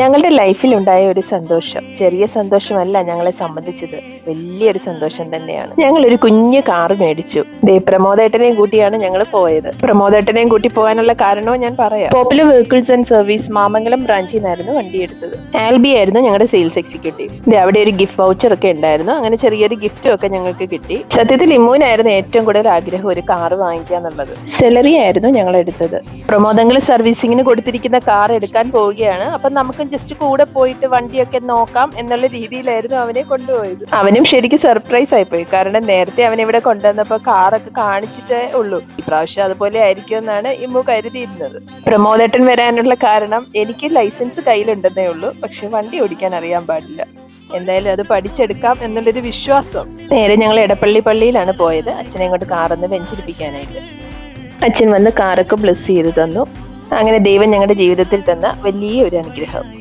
ഞങ്ങളുടെ ലൈഫിൽ ഉണ്ടായ ഒരു സന്തോഷം ചെറിയ സന്തോഷമല്ല ഞങ്ങളെ സംബന്ധിച്ചത്. വലിയൊരു സന്തോഷം തന്നെയാണ്. ഞങ്ങൾ ഒരു കുഞ്ഞു കാറ് മേടിച്ചു. ദേ പ്രമോദേട്ടനെയും കൂട്ടിയാണ് ഞങ്ങൾ പോയത്. പ്രമോദേട്ടനെയും കൂട്ടി പോകാനുള്ള കാരണവും ഞാൻ പറയാം. Popular vehicles and service Mamangalam ബ്രാഞ്ചിൽ നിന്നായിരുന്നു വണ്ടി എടുത്തത്. ആൽബി ആയിരുന്നു ഞങ്ങളുടെ സെയിൽസ് എക്സിക്യൂട്ടീവ് ദേ അവിടെ ഒരു ഗിഫ്റ്റ് വൗച്ചർ ഒക്കെ ഉണ്ടായിരുന്നു. അങ്ങനെ ചെറിയൊരു ഗിഫ്റ്റും ഒക്കെ ഞങ്ങൾക്ക് കിട്ടി. സത്യത്തിൽ ഇമ്മൂനായിരുന്നു ഏറ്റവും കൂടുതൽ ആഗ്രഹം ഒരു കാർ വാങ്ങിക്കുക എന്നുള്ളത്. സെലറി ആയിരുന്നു ഞങ്ങൾ എടുത്തത്. പ്രമോദങ്ങൾ സർവീസിങ്ങിന് കൊടുത്തിരിക്കുന്ന കാർ എടുക്കാൻ പോവുകയാണ്. അപ്പം നമുക്കും ജസ്റ്റ് കൂടെ പോയിട്ട് വണ്ടിയൊക്കെ നോക്കാം എന്നുള്ള രീതിയിലായിരുന്നു അവനെ കൊണ്ടുപോയത്. അവനും ശരിക്കും സർപ്രൈസ് ആയിപ്പോയി. കാരണം നേരത്തെ അവൻ ഇവിടെ കൊണ്ടുവന്നപ്പോൾ കാറൊക്കെ കാണിച്ചിട്ടേ ഉള്ളൂ. ഇപ്രാവശ്യം അതുപോലെ ആയിരിക്കും എന്നാണ് ഇമ്മു കരുതിയിരുന്നത്. പ്രമോദേട്ടൻ വരാനുള്ള കാരണം എനിക്ക് ലൈസൻസ് കയ്യിലുണ്ടെന്നേ ഉള്ളൂ. പക്ഷെ വണ്ടി ഓടിക്കാൻ അറിയാൻ പാടില്ല. എന്തായാലും അത് പഠിച്ചെടുക്കാം എന്നുള്ളൊരു വിശ്വാസം. നേരെ ഞങ്ങൾ എടപ്പള്ളി പള്ളിയിലാണ് പോയത്. അച്ഛനെ ഇങ്ങോട്ട് കാറൊന്ന് വെഞ്ചിരിപ്പിക്കാനായിട്ട്. അച്ഛൻ വന്ന് കാറൊക്കെ ബ്ലസ് ചെയ്ത് തന്നു. അങ്ങനെ ദൈവം ഞങ്ങളുടെ ജീവിതത്തിൽ തന്ന വലിയ ഒരു അനുഗ്രഹം.